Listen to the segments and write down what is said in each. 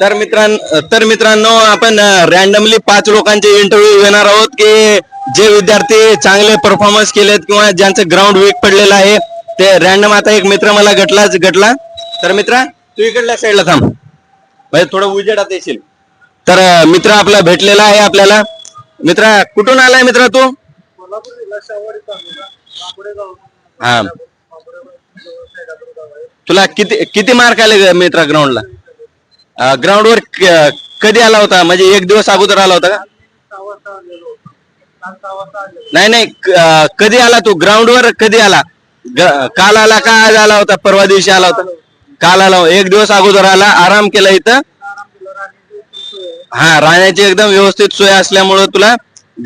तर मित्रांनो तर मित्रांनो आपण रॅन्डमली पाच लोकांचे इंटरव्ह्यू घेणार आहोत की जे विद्यार्थी चांगले परफॉर्मन्स केलेत किंवा ज्यांचं ग्राउंड वीक पडलेलं आहे ते रॅन्डम आता एक मित्र मला गटलाच गटला. तर मित्रा तू इकडल्या साईडला थांब. म्हणजे थोडं उजेडात येशील. तर मित्र आपला भेटलेला आहे आपल्याला. मित्रा कुठून आलाय मित्रा तू? हा. तुला किती किती मार्क आले मित्रा ग्राउंडला ग्राउंडवर कधी आला होता? म्हणजे एक दिवस अगोदर आला होता का? नाही नाही कधी आला तू? ग्राउंडवर कधी आला? काल आला का? आज आला होता? परवा दिवशी आला होता? काल आला. एक दिवस अगोदर आला. आराम केला इथं. हा राहण्याची एकदम व्यवस्थित सोय असल्यामुळं तुला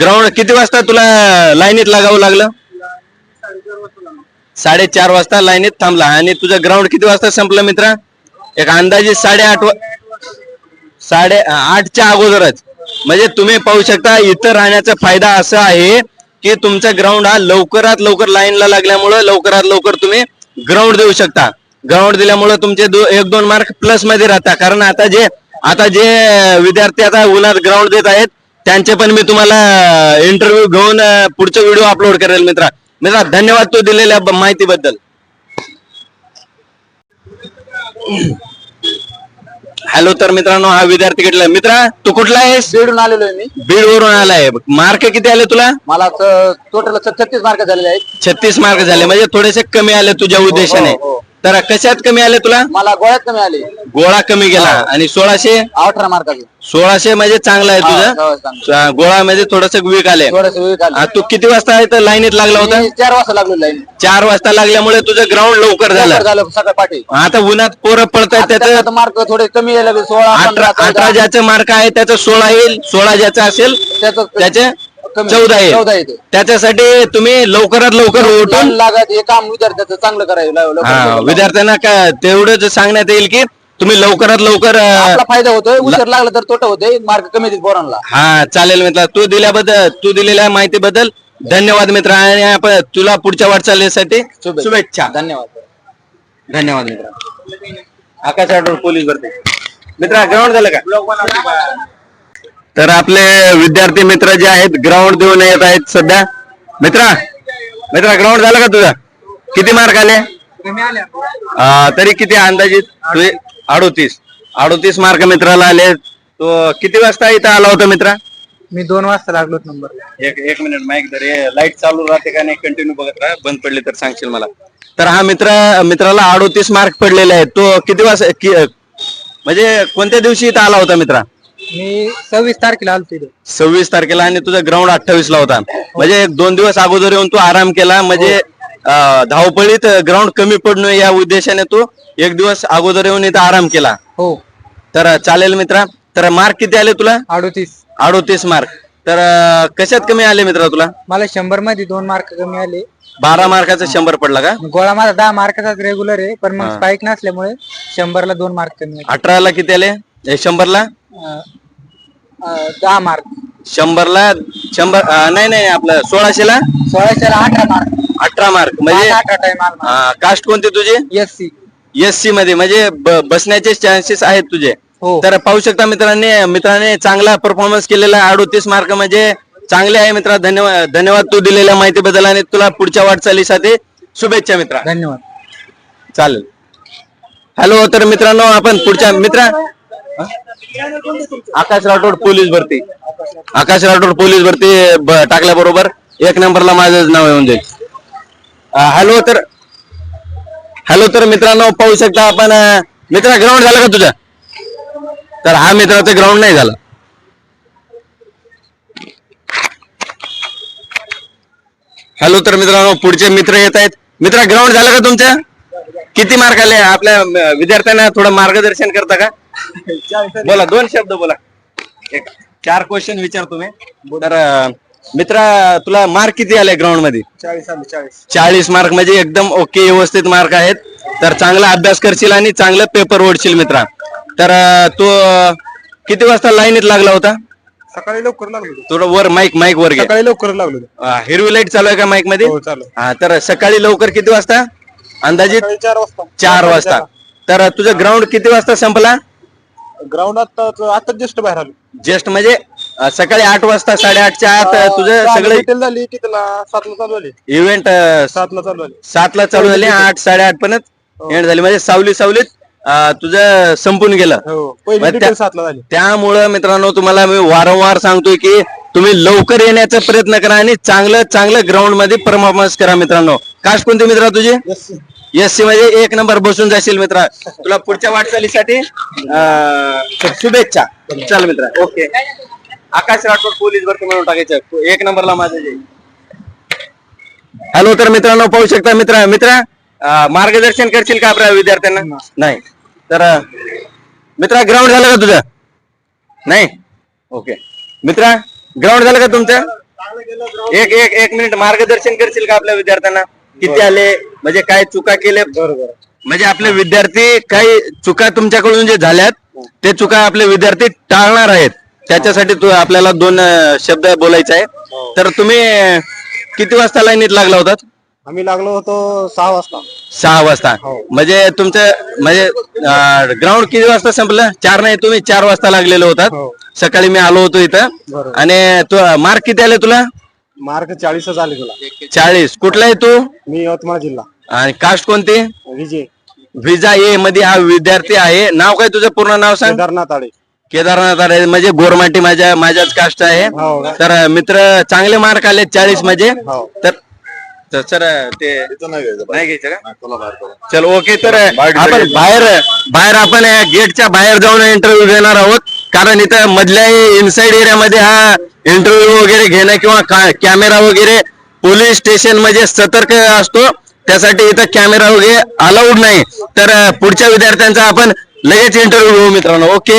ग्राउंड किती वाजता तुला लाईनीत लागावं लागलं? साडेचार वाजता लाईनीत थांबला. आणि तुझं ग्राउंड किती वाजता संपलं मित्रा? एक अंदाजे साडेआठ वा- साडे आठच्या अगोदरच. म्हणजे तुम्ही पाहू शकता इथं राहण्याचा फायदा असा आहे की तुमचा ग्राउंड हा लवकरात लवकर लाईनला लागल्यामुळं लवकरात लवकर तुम्ही ग्राउंड देऊ शकता. ग्राउंड दिल्यामुळे तुमचे दो एक दोन मार्क प्लसमध्ये राहतात कारण आता जे आता जे विद्यार्थी आता उन्हात ग्राउंड देत आहेत त्यांचे पण मी तुम्हाला इंटरव्ह्यू घेऊन पुढचा व्हिडिओ अपलोड करेल मित्रा. मित्रा धन्यवाद तू दिलेल्या माहितीबद्दल. हॅलो तर मित्रांनो हा विद्यार्थी कुठला? मित्रा तू कुठला आहेस? बीडून आलेलो आहे मी. बीड वरून आलाय. मार्क किती आले तुला? मला टोटल छत्तीस मार्क झालेले आहेत. छत्तीस मार्क झाले. म्हणजे थोडेसे कमी आले तुझ्या उद्देशाने हो, हो. तर कशात कमी आले तुला? मला गोळ्यात कमी आले. गोळा कमी गेला. आणि सोळाशे? अठरा मार्काचे. सोळाशे म्हणजे चांगला आहे हा, तुझं? गोळा म्हणजे थोडस वीक आले. थोडस वेळ हा, झाला तू किती वाजता आहे तर लाईनीत लागला होता? चार वाजता लागलो लाईन चार वाजता लागल्यामुळे तुझं ग्राउंड लवकर झालं. झालं सकाळ पाठी. आता उन्हात पोरं पडतात त्याचं मार्क थोडे कमी यायला सोळा अठरा पंधरा, चौदा. अठरा ज्याचं मार्क आहे त्याचं सोळा येईल सोळा ज्याचं असेल त्याचं त्याचे कमी. चौदा येते त्याच्यासाठी तुम्ही लवकरात लवकर उठून लागत हे काम विद्यार्थ्याचं चांगलं करायला लाव- लवकर हा लवकर. विद्यार्थ्यांना काय तेवढंच सांगण्यात येईल की तुम्ही लवकरात लवकर अं, आपला फायदा होतोय उशीर लागला तर तोटा होतोय मार्क कमी देत पोरांना. हा चालेल मित्र तू दिल्याबद्दल तू दिलेल्या माहितीबद्दल धन्यवाद मित्र आणि आपण तुला पुढच्या वाटचालीसाठी शुभेच्छा. शुभेच्छा. धन्यवाद. धन्यवाद मित्र. आकाश आठवड पोलीस भरती. मित्र ग्राउंड झालं का? तर आपले विद्यार्थी मित्र जे आहेत ग्राउंड देऊन येत आहेत सध्या. मित्रा मित्रा ग्राउंड झालं का तुझा? किती मार्क आले? आ, तरी किती अंदाजित? तुझे अडोतीस. अडोतीस मार्क मित्राला आले. तो किती वाजता इथं आला होता मित्रा? मी दोन वाजता लागलो नंबर एक एक मिनिट माईक तर लाइट चालू राहते का नाही कंटिन्यू बघत राहा. बंद पडली तर सांगशील मला. तर हा मित्र मित्राला अडोतीस मार्क पडलेले आहेत. तो किती वाजता कि- म्हणजे कोणत्या दिवशी इथं आला होता मित्रा? मी सव्वीस तारखेला आलो तिथे. सव्वीस तारखेला आणि तुझा ग्राउंड अठ्ठावीस ला होता. म्हणजे एक दोन दिवस अगोदर येऊन तू आराम केला. म्हणजे अं, धावपळीत ग्राउंड कमी पडणं या उद्देशाने तू एक दिवस अगोदर येऊन इथं आराम केला. हो. तर चालेल मित्रा. तर मार्क किती आले तुला? अडोतीस. अडोतीस मार्क तर अं, कशात कमी आले मित्रा तुला? मला शंभरमध्ये दोन मार्क कमी आले. बारा मार्काचा शंभर पडला का? गोळा माझा दहा मार्काचाच रेग्युलर आहे पण मग स्पाईक नसल्यामुळे शंभरला दोन मार्क कमी अठराला किती आले? ए, शंभरला? आले अं, अं, दहा मार्क. शंभरला शंभर अं, नाही नाही आपलं सोळाशेला? सोळाशेला अठरा मार्क. अठरा मार्क म्हणजे अठरा टाइम कास्ट कोणती तुझी? S C. एस सी मध्ये म्हणजे ब- बसण्याचे चान्सेस आहेत तुझे. हो. तर पाहू शकता मित्रांनी मित्रांनी चांगला परफॉर्मन्स केलेला आहे. अडोतीस मार्क म्हणजे चांगले आहे मित्रा. धन्यवाद धन्यवाद तू दिलेल्या माहितीबद्दल आणि तुला पुढच्या वाटचालीसाठी शुभेच्छा मित्रा. धन्यवाद. चालेल. हॅलो तर मित्रांनो आपण पुढच्या मित्रा आकाश राठोड पोलीस भरती. आकाश राठोड पोलीस भरती टाकल्याबरोबर एक नंबरला माझं नाव येऊन जाईल. हॅलो तर हॅलो तर मित्रांनो पाहू शकता आपण मित्र मित्रा ग्राउंड झालं का तुझ्या तर हा मित्राचं ग्राउंड नाही झालं. हॅलो तर मित्रांनो पुढचे मित्र येत आहेत. मित्रा ग्राउंड झालं का तुमचं? किती मार्क आले? आपल्या विद्यार्थ्यांना थोडं मार्गदर्शन करता का? बोला दोन शब्द बोला. एक चार क्वेश्चन विचारतो मी तर मित्रा तुला मार्क किती आले ग्राउंडमध्ये? चाळीस आले चाळीस. चाळीस मार्क म्हणजे एकदम ओके व्यवस्थित मार्क आहेत. तर चांगला अभ्यास करशील आणि चांगलं पेपर ओढशील मित्रा. तर तू किती वाजता लाईनीत लागला होता? सकाळी लवकर लागलो थोडं वर माईक माईक वर घे. सकाळी लवकर लागलो हिरवी लाइट चालू आहे का माईकमध्ये? हो चालू हा तर सकाळी लवकर किती वाजता? अंदाजित? चार वाजता. चार वाजता. तर तुझं ग्राउंड किती वाजता संपला? ग्राउंड आता आता जस्ट बाहेर आलो. जस्ट म्हणजे अं, सकाळी आठ वाजता साडेआठच्या आत तुझं सगळं डिटेल झाली कितीला सातला चालू झाली. इव्हेंट सातला चालू झाली. सातला चालू झाली आठ साडेआठ पर्यंत एंड झाली. म्हणजे सावली सावलीत अं, तुझं संपून गेलं. हो पहिली मग त्या- डिटेल सातला झाली. त्यामुळं मित्रांनो तुम्हाला मी वारंवार सांगतोय की तुम्ही लवकर येण्याचा प्रयत्न करा आणि चांगलं चांगलं ग्राउंडमध्ये परफॉर्मन्स करा मित्रांनो. काश कोणती मित्र तुझी? एससी मध्ये एक नंबर बसून जाशील मित्रा. तुला पुढच्या वाटचालीसाठी अं, शुभेच्छा. चल मित्र ओके. आकाश राठोड पोलीस भरती म्हणून टाकायचं. एक नंबरला माझं जे. हॅलो तर मित्रांनो पाहू शकता मित्र मित्र अं, मार्गदर्शन करशील का आपल्या विद्यार्थ्यांना? नाही. तर अं, मित्रा ग्राउंड झालं का तुझं? नाही? ओके. मित्रा ग्राउंड झालं का तुमचं? एक एक एक मिनिट. मार्गदर्शन करशील का आपल्या विद्यार्थ्यांना? किती आले? म्हणजे काय चुका केले बरोबर. म्हणजे आपले विद्यार्थी काही चुका तुमच्याकडून जे झाल्यात ते चुका आपले विद्यार्थी टाळणार आहेत. त्याच्यासाठी तू आपल्याला दोन अं, शब्द बोलायचे आहे तर तुम्ही किती वाजता लाईनीत लागला होतात आम्ही लागलो होतो सहा वाजता. सहा वाजता. म्हणजे तुमचं म्हणजे ग्राउंड किती वाजता संपलं? चार नाही तुम्ही चार वाजता लागलेले होतात. हो. सकाळी मी आलो होतो इथं. बरोबर. आणि तू मार्क किती आले तुला? मार्क चाळीसच आले तुला. चाळीस. कुठला आहे तू? मी यवतमाळ जिल्हा. आणि कास्ट कोणती? विजय. व्हिजा ए मध्ये हा विद्यार्थी आहे. नाव काय तुझं? पूर्ण नाव सांग. केदारनाथ आळे केदारनाथ आहे म्हणजे गोरमाटी माझ्या माझ्याच कास्ट आहे. हो. का? तर मित्र चांगले मार्क आले चाळीसमध्ये. हो. तर तर सर ते नाही घ्यायचं का? चल ओके तर आपण बाहेर बाहेर आपण या गेटच्या बाहेर जाऊन इंटरव्ह्यू घेणार आहोत. कारण इथं मधल्या इनसाइड एरियामध्ये हा इंटरव्ह्यू वगैरे घेणं किंवा कॅमेरा वगैरे पोलीस स्टेशन म्हणजे सतर्क असतो. त्यासाठी इथं कॅमेरा वगैरे अलाउड नाही. तर पुढच्या विद्यार्थ्यांचा आपण लगेच इंटरव्ह्यू घेऊ मित्रांनो. ओके